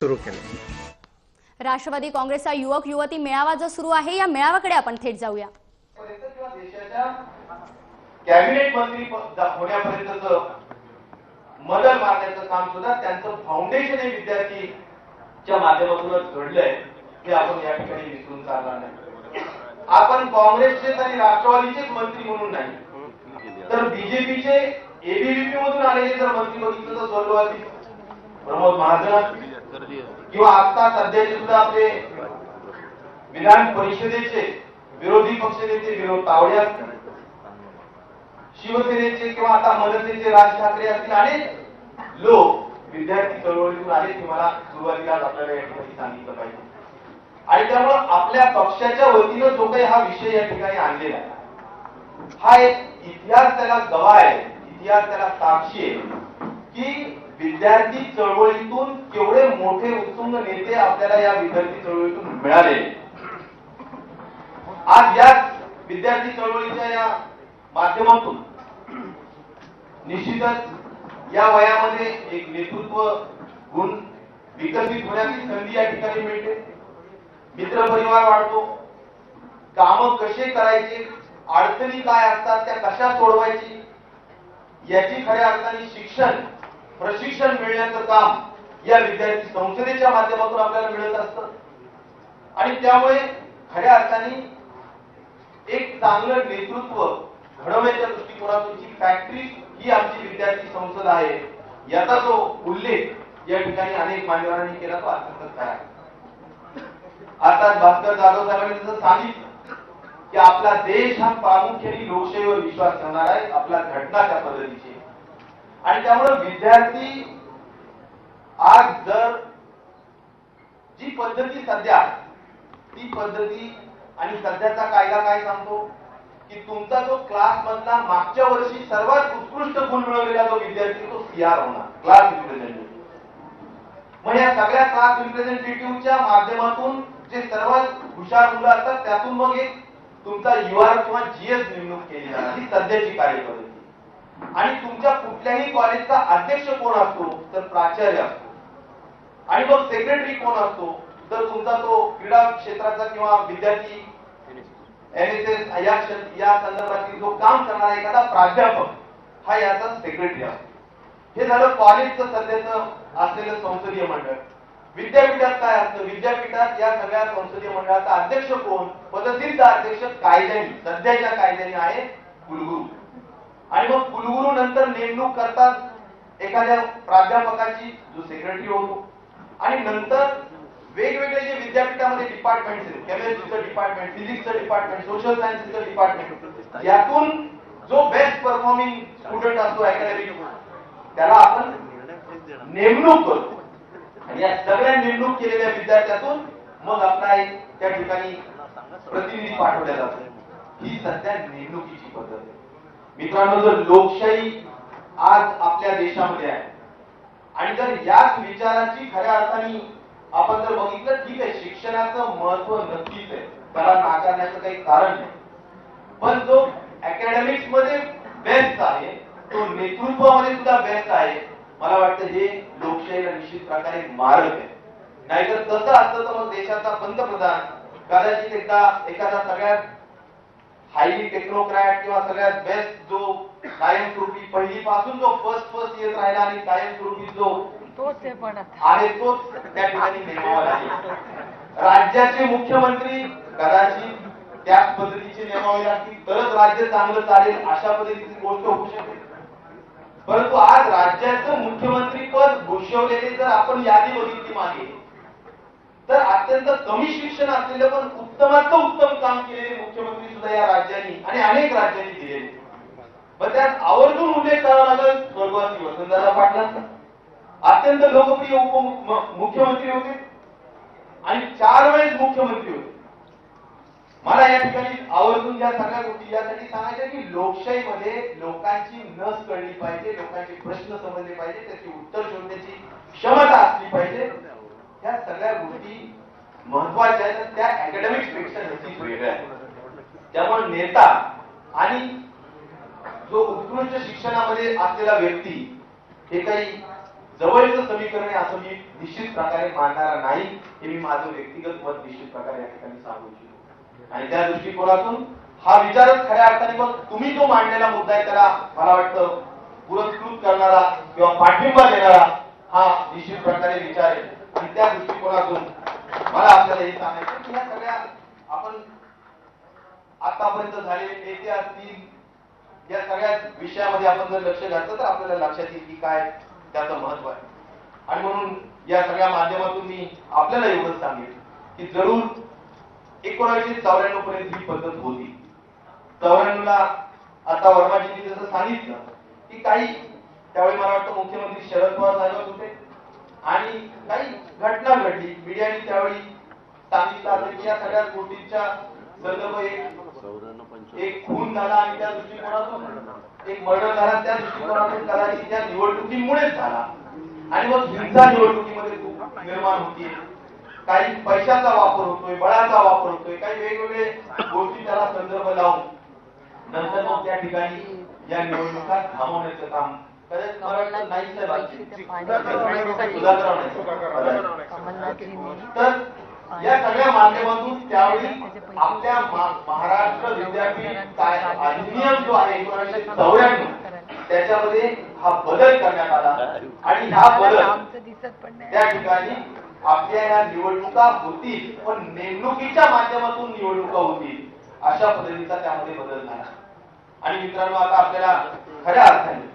सुरू केले. राष्ट्रवादी काँग्रेसचा युवक युवती मेळावा जो सुरू आहे या मेळाव्याकडे आपण थेट जाऊया. कॅबिनेट मंत्री होण्यापर्यंतचं मदर मारण्याचं काम सुद्धा त्यांचं फाउंडेशन हे विद्यार्थीच्या माध्यमातूनच घडलंय हे आपण या ठिकाणी विसरून चालणार नाही. आपण काँग्रेसचेच आणि राष्ट्रवादीचेच मंत्री म्हणून नाही तर बीजेपीचे एबीव्हीपी मधून आलेले जर मंत्री बघितलं तर स्वर्गवासी प्रमोद महाजन किंवा आता सध्याचे सुद्धा आपले विधान परिषदेचे विरोधी पक्षनेते विनोद तावडे असतील शिवसेनेचे किंवा आता मनसेचे राज ठाकरे असतील अनेक लोक विद्यार्थी चळवळीतून आले तुम्हाला सुरुवातीला आपल्याला या ठिकाणी सांगितलं पाहिजे. आणि त्यामुळं आपल्या पक्षाच्या वतीनं जो काही हा विषय या ठिकाणी आणलेला हा एक इतिहास त्याला गवा आहे इतिहास त्याला साक्षी आहे की विद्यार्थी चळवळीतून केवढे मोठे उत्तुंग नेते आपल्याला या विद्यार्थी चळवळीतून मिळाले. आज या विद्यार्थी चळवळीच्या या माध्यमातून निश्चितच या वयामध्ये एक नेतृत्व गुण विकसित होण्याची संधी या ठिकाणी मिळते. मित्रपरिवार वाढतो. काम कसे करायचे? अडचणी काय असतात? त्या कशा सोडवायची? याची खऱ्या अर्थाने शिक्षण प्रशिक्षण मिळण्याचं काम या विद्यार्थी संसदेच्या माध्यमातून आपल्याला मिळत असत. आणि त्यामुळे खऱ्या अर्थाने एक चांगलं नेतृत्व घडवण्याच्या दृष्टिकोनातून जी फॅक्टरी ही आमची विद्यार्थी संसद आहे. याचा जो उल्लेख या ठिकाणी अनेक मान्यवरांनी केला तो अत्यंत खरा आहे. आता भास्कर जाधव साहेबांनी जसं सांगितलं की आपला देश हा प्रामुख्याने लोकशाहीवर विश्वास ठेवणार आहे आपला घटना त्या पद्धतीची आणि त्यामुळे विद्यार्थी आज जर जी पद्धती सध्या ती पद्धती आणि सध्याचा कायदा काय सांगतो? की तुमचा जो क्लास मधला मागच्या वर्षी सर्वात उत्कृष्ट गुण मिळवलेला जो विद्यार्थी तो सीआर होणार क्लास रिप्रेझेंटेटिव्ह मग या सगळ्या क्लास रिप्रेझेंटेटिव्हच्या माध्यमातून जे सर्वात हुशार मुलं असतात त्यातून मग एक तुमचा युआर किंवा जीएस नेमणूक केली जाणार ही सध्याची कार्यपद्धती. आणि तुमच्या कुठल्याही कॉलेजचा अध्यक्ष कोण असतो तर प्राचार्य असतो. आणि मग सेक्रेटरी कोण असतो तर तुमचा तो क्रीडा क्षेत्राचा किंवा विद्यार्थी एनएसएस या या संदर्भातील जो काम करणारा एखादा प्राध्यापक हा याचा सेक्रेटरी असतो. हे झालं कॉलेजचं सध्याचं असलेलं संसदीय मंडळ. विद्यापीठात काय असतं? विद्यापीठात या सगळ्या संसदीय मंडळाचा अध्यक्ष कोण? पदसिद्ध अध्यक्ष कायद्याने सध्याच्या कायद्याने आहे कुलगुरू. आणि मग कुलगुरू नंतर नेमणूक करतात एखाद्या प्राध्यापकाची जो सेक्रेटरी होतो. आणि नंतर वेगवेगळे जे विद्यापीठामध्ये डिपार्टमेंट आहेत केमिस्ट्रीचं डिपार्टमेंट फिजिक्सचं डिपार्टमेंट सोशल सायन्सचं डिपार्टमेंट यातून जो बेस्ट परफॉर्मिंग स्टुडंट असतो अकॅडमिक त्याला आपण नेमणूक करतो. आणि या सगळ्या नेमणूक केलेल्या विद्यार्थ्यातून मग आपला एक त्या ठिकाणी प्रतिनिधी पाठवल्या जातो. ही सध्या नेमणुकीची पद्धत आहे. मित्रांनो जर लोकशाही आज आपल्या देशामध्ये आहे आणि जर याच विचाराची खऱ्या अर्थाने आपण जर बघितलं ठीक आहे शिक्षणाचं महत्त्व नक्कीच आहे. त्याला नाकारण्याचं काही कारण नाही. पण जो अकॅडमिक्समध्ये बेस्ट आहे तो नेतृत्वामध्ये सुद्धा बेस्ट आहे मला वाटतं हे लोकशाहीला निश्चित प्रकारे मारक आहे. नाहीतर तसं असतं तर मग देशाचा पंतप्रधान कदाचित एकदा एखादा सगळ्यात हायली टेक्नोक्रॅट किंवा सगळ्यात बेस्ट जो कायमस्वरूपी पहिलीपासून जो फर्स्ट फर्स्ट येत राहिला आणि कायमस्वरूपी जो तोच आहे तोच त्या ठिकाणी नेमावा लागेल राज्याचे मुख्यमंत्री कदाचित त्याच पद्धतीचे नेमावे लागतील तरच राज्य चांगलं चालेल अशा पद्धतीची गोष्ट होऊ शकते परंतु आज राज्याचं मुख्यमंत्री पद घोषवलेले जर आपण यादी बघितली मागे तर अत्यंत कमी शिक्षण असलेलं पण उत्तमाचं उत्तम काम केलेले मुख्यमंत्री सुद्धा या राज्यांनी आणि अनेक राज्यांनी दिलेले मग त्यात आवर्जून उल्लेख करावा लागेल स्वर्गवासी वसंतदादा पाटलांचा. अत्यंत लोकप्रिय उपमुख्यमंत्री होते आणि चार वेळेस मुख्यमंत्री होते. मला या ठिकाणी आवर्जून या सगळ्या गोष्टी यासाठी सांगायच्या की लोकशाहीमध्ये लोकांची नस कळली पाहिजे लोकांचे प्रश्न समजले पाहिजे त्याची उत्तर शोधण्याची क्षमता असली पाहिजे. ह्या सगळ्या गोष्टी महत्त्वाच्या आहेत. त्या अकॅडमिक्सपेक्षा नक्कीच वेगळ्या आहेत. त्यामुळे नेता आणि जो उत्कृष्ट शिक्षणामध्ये असलेला व्यक्ती हे काही जवळचं समीकरण आहे असं मी निश्चित प्रकारे मानणारा नाही. हे मी माझं व्यक्तिगत मत निश्चित प्रकारे या ठिकाणी सांगू इच्छितो. आणि त्या दृष्टिकोनातून हा विचारच खऱ्या अर्थाने मग तुम्ही जो मांडलेला मुद्दा आहे त्याला मला वाटतं पुरस्कृत करणारा किंवा पाठिंबा देणारा हा निश्चित प्रकारे विचार आहे. आणि त्या दृष्टिकोनातून मला आपल्याला हे सांगायचं की ह्या सगळ्या आपण आतापर्यंत झाले नेते असतील या सगळ्या विषयामध्ये आपण जर लक्ष घातलं तर आपल्याला लक्षात येईल की काय त्याचं महत्त्व आहे. आणि म्हणून या सगळ्या माध्यमातून मी आपल्याला एवढंच सांगेल की जरूर एकोणीसशे चौऱ्याण्णव पर्यंत ही पद्धत होती. चौऱ्याण्णव ला आता वर्माजींनी जसं सांगितलं की काही त्यावेळी मला वाटतं मुख्यमंत्री शरद पवार साहेब होते. आणि काही घटना घडली. मीडियाने त्यावेळी सांगितलं असं की या सगळ्या गोष्टींच्या संदर्भ एक एक खून झाला आणि त्या दृष्टिकोनातून एक मर्डर झाला. त्या दृष्टिकोनातून कदाचित त्या निवडणुकीमुळेच झाला. आणि मग हिंसा निवडणुकीमध्ये खूप निर्माण होती काही पैशाचा वापर होतोय बळाचा वापर होतोय. काही वेगवेगळे गोष्टी त्याला संदर्भ लावून नंतर मग त्या ठिकाणी या निवडणुका थांबवण्याचं काम तर या सगळ्या माध्यमातून त्यावेळी आपल्या महाराष्ट्र विद्यापीठ अधिनियम जो आहे एकोणीसशे चौऱ्याण्णव त्याच्यामध्ये हा बदल करण्यात आला. आणि हा बदल त्या ठिकाणी आपल्या या निवडणुका होतील पण नेमणुकीच्या माध्यमातून निवडणुका होतील अशा पद्धतीचा त्यामध्ये बदल झाला. आणि मित्रांनो आता आपल्याला खऱ्या अर्थाने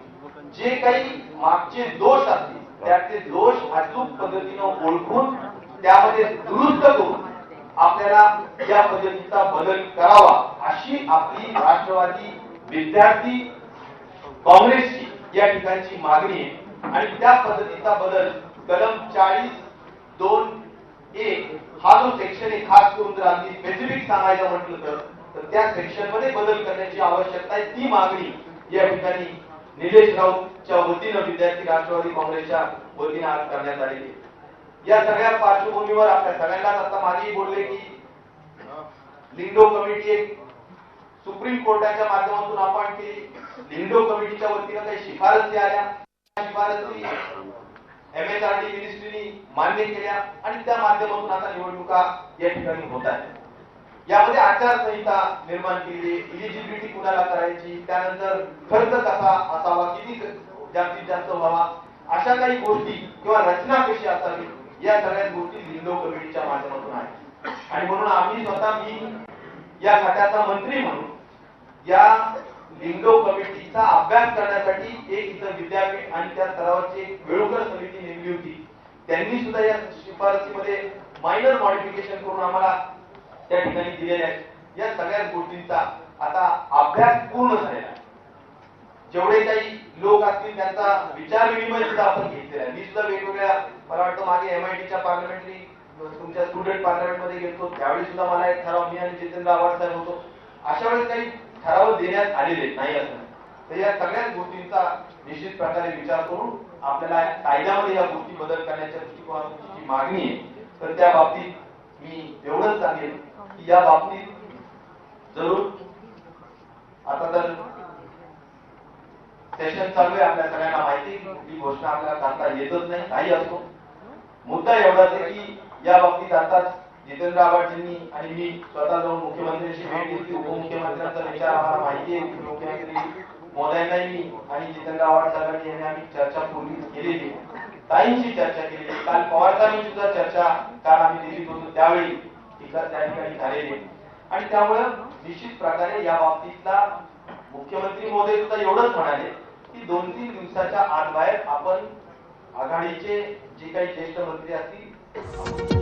जे काही मागचे दोष असतील त्याचे दोष अचूक पद्धतीनं ओळखून त्यामध्ये दुरुस्त करून आपल्याला या पद्धतीचा बदल करावा अशी आपली राष्ट्रवादी विद्यार्थी काँग्रेसची या ठिकाणची मागणी आहे. आणि त्या पद्धतीचा बदल कलम चाळीस दोन एक हा जो सेक्शन आहे खास करून जर अगदी स्पेसिफिक सांगायचं म्हटलं तर त्या सेक्शनमध्ये बदल करण्याची आवश्यकता आहे. ती मागणी या ठिकाणी निलेश राऊतच्या वतीनं विद्यार्थी राष्ट्रवादी काँग्रेसच्या वतीनं आज करण्यात आलेली आहे. या सगळ्या पार्श्वभूमीवर आपल्या सगळ्यांनाच आता मागेही बोलले की लिंडो कमिटी एक सुप्रीम कोर्टाच्या माध्यमातून आपण केली लिंडो कमिटीच्या वतीनं काही शिफारसी आल्या त्या शिफारसी एम मिनिस्ट्रीनी मान्य केल्या आणि त्या माध्यमातून आता निवडणुका या ठिकाणी होत आहेत यामध्ये आचारसंहिता निर्माण केली इलिजिबिलिटी कुणाला करायची त्यानंतर खर्च कसा असावा किती जास्तीत जास्त व्हावा अशा काही गोष्टी किंवा रचना कशी असावी या सगळ्या गोष्टी लिंडो कमिटीच्या माध्यमातून आहेत. आणि म्हणून आम्ही स्वतः मी या खात्याचा मंत्री म्हणून या लिंडो कमिटीचा अभ्यास करण्यासाठी एक इथं विद्यापीठ आणि त्या स्तरावरची एक वेळुकर समिती नेमली होती. त्यांनी सुद्धा या शिफारसीमध्ये मायनर मॉडिफिकेशन करून आम्हाला त्या ठिकाणी दिलेल्या आहेत. या सगळ्या गोष्टींचा आता अभ्यास पूर्ण झालेला आहे. जेवढे काही लोक असतील त्यांचा विचार विनिमय सुद्धा आपण घेतलेला आहे. मी सुद्धा वेगवेगळ्या मला वाटतं मागे एमआयटीच्या पार्लमेंटरी तुमच्या स्टुडंट पार्लमेंटमध्ये गेलो त्यावेळी सुद्धा मला एक ठराव मी आणि जितेंद्र आव्हाड साहेब होतो. अशा वेळेस काही ठराव देण्यात आलेले नाही असं. तर या सगळ्याच गोष्टींचा निश्चित प्रकारे विचार करून आपल्याला कायद्यामध्ये या गोष्टी बदल करण्याच्या दृष्टिकोनातून जी मागणी आहे तर त्या बाबतीत मी एवढंच सांगेन. या बाबतीत जरूर आता तर सेशन चालू आहे. आपल्या सगळ्यांना माहिती ही घोषणा आपल्याला करता येतच नाही. काही असो. मुद्दा एवढाच आहे की या बाबतीत आताच जितेंद्र आबाजींनी आणि मी स्वतः जाऊन मुख्यमंत्र्यांशी भेट घेतली. उपमुख्यमंत्र्यांचा विचार आम्हाला माहिती आहे. मुख्यमंत्री मोदयांनाही आणि जितेंद्र आव्हाड साहेबांनी यांनी आम्ही चर्चा पूर्वी केलेली आहे. ताईंशी चर्चा केलेली काल पवार साहेबांची सुद्धा चर्चा काल आम्ही दिली होतो त्यावेळी. तिथं त्या ठिकाणी झालेली आणि त्यामुळं निश्चित प्रकारे या बाबतीतला मुख्यमंत्री मोदी सुद्धा एवढंच म्हणाले की दोन तीन दिवसाच्या आत बाहेर आपण आघाडीचे जे काही ज्येष्ठ मंत्री असतील